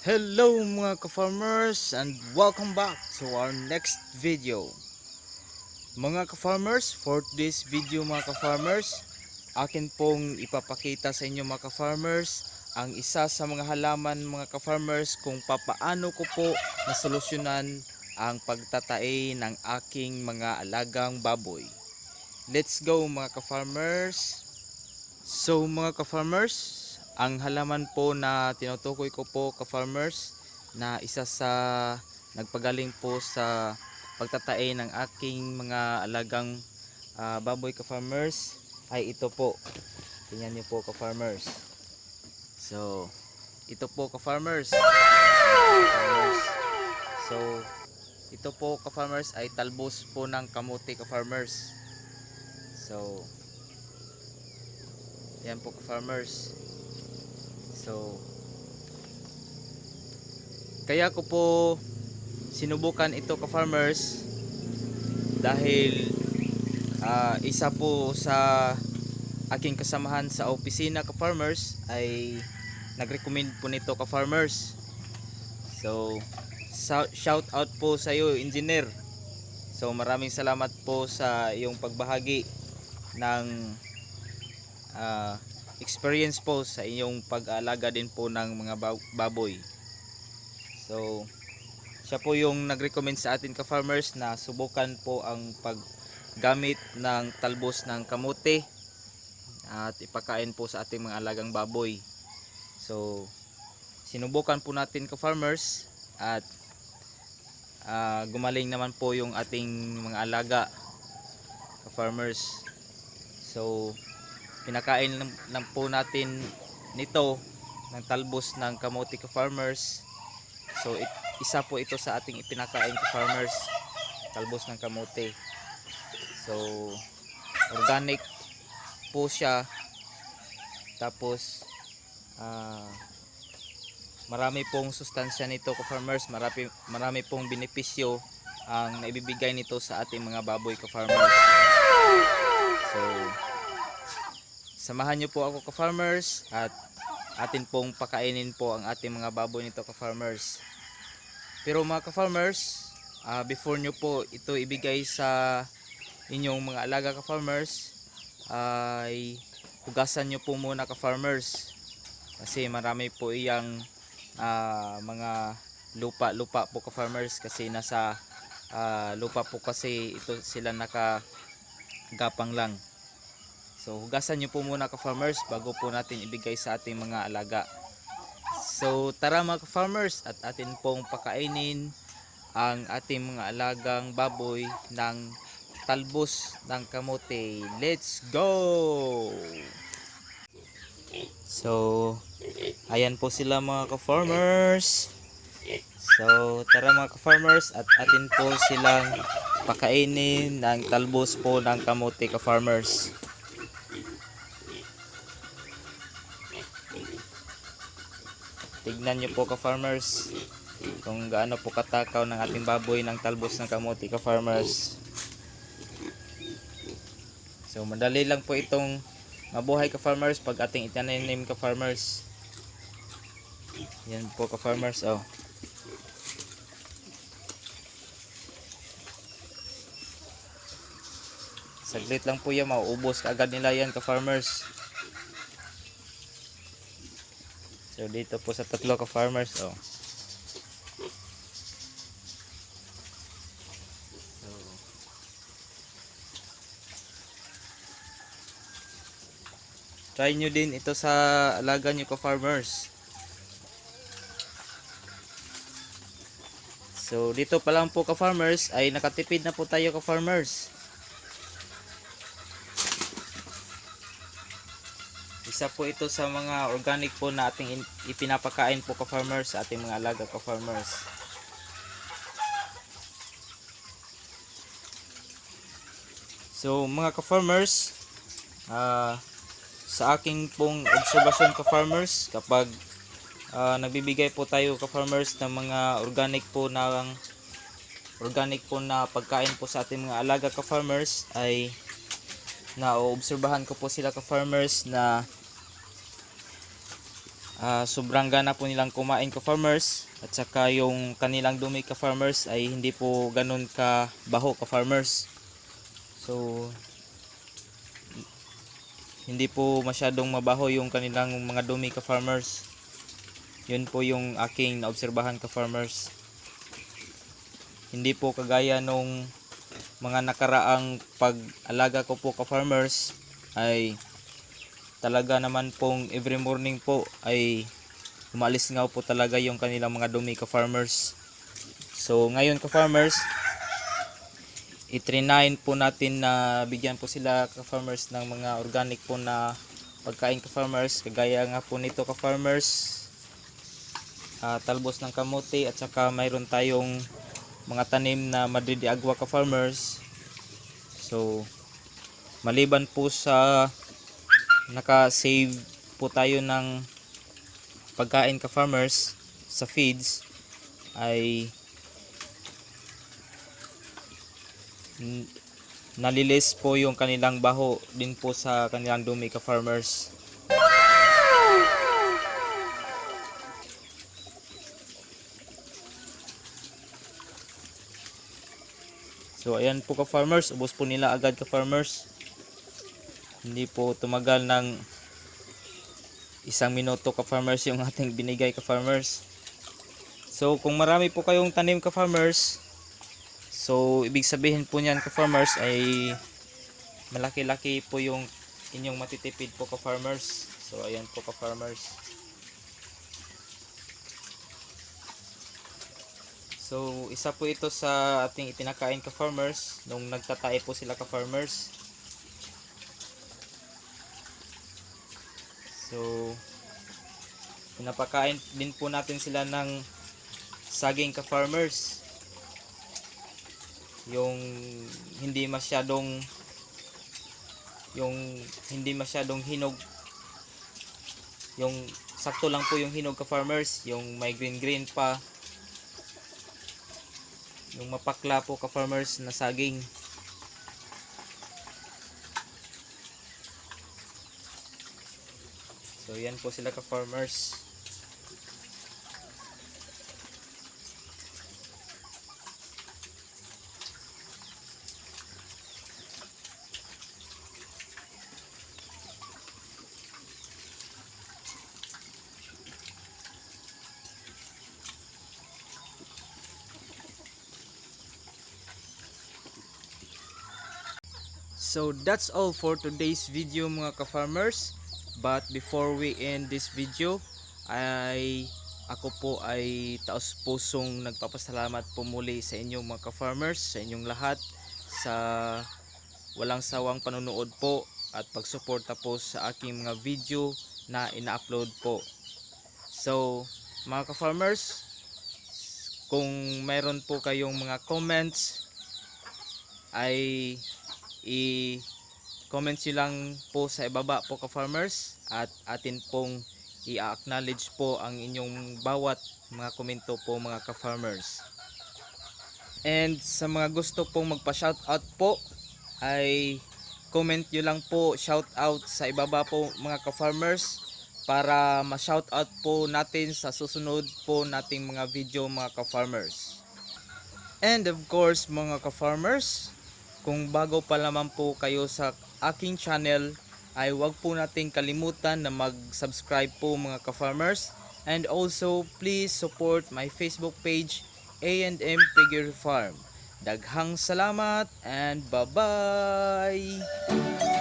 Hello mga ka-farmers and welcome back to our next video. Mga ka-farmers, for this video mga ka-farmers, akin pong ipapakita sa inyo mga ka-farmers ang isa sa mga halaman mga ka-farmers kung papaano ko po nasolusyonan ang pagtatae ng aking mga alagang baboy. Let's go mga ka-farmers. So mga ka-farmers, ang halaman po na tinutukoy ko po ka-farmers na isa sa nagpagaling po sa pagtatae ng aking mga alagang ah, baboy ka-farmers ay ito po. Tingnan niyo po ka-farmers. So, ito po. Ka-farmers. So, ito po ka-farmers ay talbos po ng kamote ka-farmers. So, yan po ka-farmers. So, kaya ko po sinubukan ito ka-farmers dahil ah, isa po sa aking kasamahan sa opisina ka-farmers ay nag-recommend po nito ka-farmers. So, sa- shout out po sa iyo, engineer. So, maraming salamat po sa iyong pagbahagi ng ah, experience po sa inyong pag-aalaga din po ng mga ba- baboy. So, siya po yung nag-recommend sa atin ka-farmers na subukan po ang paggamit ng talbos ng kamote at ipakain po sa ating mga alagang baboy. So, sinubukan po natin ka-farmers at ah, gumaling naman po yung ating mga alaga ka-farmers. So, pinakain lang, po natin nito ng talbos ng kamote ka farmers. So it, isa po ito sa ating ipinakain ka farmers talbos ng kamote. So organic po siya. Tapos ah, marami pong sustansya nito ka farmers. Marami, marami pong benepisyo ang naibibigay nito sa ating mga baboy ka farmers. So Samahan niyo po ako ka-farmers at atin pong pakainin po ang ating mga baboy nito ka-farmers. Pero mga ka-farmers, ah, before niyo po ito ibigay sa inyong mga alaga ka-farmers, ay hugasan niyo po muna ka-farmers. Kasi marami po iyang ah, mga lupa-lupa po ka-farmers kasi nasa ah, lupa po kasi ito sila nakagapang lang. So hugasan nyo po muna ka-farmers bago po natin ibigay sa ating mga alaga. So tara mga ka-farmers at atin pong pakainin ang ating mga alagang baboy ng talbos ng kamote. Let's go! So ayan po sila mga ka-farmers. So tara mga ka-farmers at atin po silang pakainin ng talbos po ng kamote ka-farmers. Tignan nyo po ka-farmers kung gaano po katakaw ng ating baboy ng talbos ng kamote ka-farmers. So madali lang po itong mabuhay ka-farmers pag ating itananim ka-farmers. Yan po ka-farmers oh. Saglit lang po yan, mauubos kaagad nila yan ka-farmers. So dito po sa tatlo ka farmers oh. Try nyo din ito sa alaga nyo ka farmers. So dito pa lang po ka farmers ay nakatipid na po tayo ka farmers. Isa po ito sa mga organic po na ating in- ipinapakain po ka farmers sa ating mga alaga ka farmers. So mga ka farmers, ah, sa aking pong obserbasyon ka farmers, kapag ah, nagbibigay po tayo ka farmers ng mga organic po na organic po na pagkain po sa ating mga alaga ka farmers ay naoobserbahan ko po sila ka farmers na ah, sobrang gana po nilang kumain ka farmers at saka yung kanilang dumi ka farmers ay hindi po ganun ka baho ka farmers. So hindi po masyadong mabaho yung kanilang mga dumi ka farmers. Yun po yung aking naobserbahan ka farmers. Hindi po kagaya nung mga nakaraang pag-alaga ko po ka farmers ay talaga naman pong every morning po ay umalis nga po talaga yung kanilang mga dumi ka farmers. So ngayon ka farmers itrinain po natin na bigyan po sila ka farmers ng mga organic po na pagkain ka farmers. Kagaya nga po nito ka farmers ah, talbos ng kamote at saka mayroon tayong mga tanim na Madrid de Agua ka farmers. So maliban po sa naka-save po tayo ng pagkain ka farmers sa feeds ay nalilis po yung kanilang baho din po sa kanilang dumi ka farmers So ayan po ka farmers, ubos po nila agad ka farmers. Hindi po tumagal ng isang minuto ka farmers yung ating binigay ka farmers. So kung marami po kayong tanim ka farmers, so ibig sabihin po niyan ka farmers ay malaki-laki po yung inyong matitipid po ka farmers. So ayan po ka farmers. So, isa po ito sa ating itinakain ka farmers nung nagtatae po sila ka farmers. So, pinapakain din po natin sila ng saging ka farmers. Yung hindi masyadong yung hindi masyadong hinog. Yung sakto lang po yung hinog ka farmers yung may green green pa. Yung mapakla po ka farmers na saging so yan po sila ka farmers So that's all for today's video mga ka-farmers. But before we end this video, ay ako po ay taos pusong nagpapasalamat po muli sa inyong mga ka-farmers, sa inyong lahat sa walang sawang panonood po at pagsuporta po sa aking mga video na ina-upload po. So, mga ka-farmers, kung mayroon po kayong mga comments ay i-comment nyo lang po sa ibaba po ka farmers at atin pong i-acknowledge po ang inyong bawat mga komento po mga ka farmers and sa mga gusto pong magpa shoutout po ay comment nyo lang po shoutout sa ibaba po mga ka farmers para ma-shoutout po natin sa susunod po nating mga video mga ka farmers and of course mga ka farmers kung bago pa lamang po kayo sa aking channel ay huwag po nating kalimutan na mag-subscribe po mga ka-farmers and also please support my Facebook page A&M Figure Farm. Daghang salamat and bye-bye!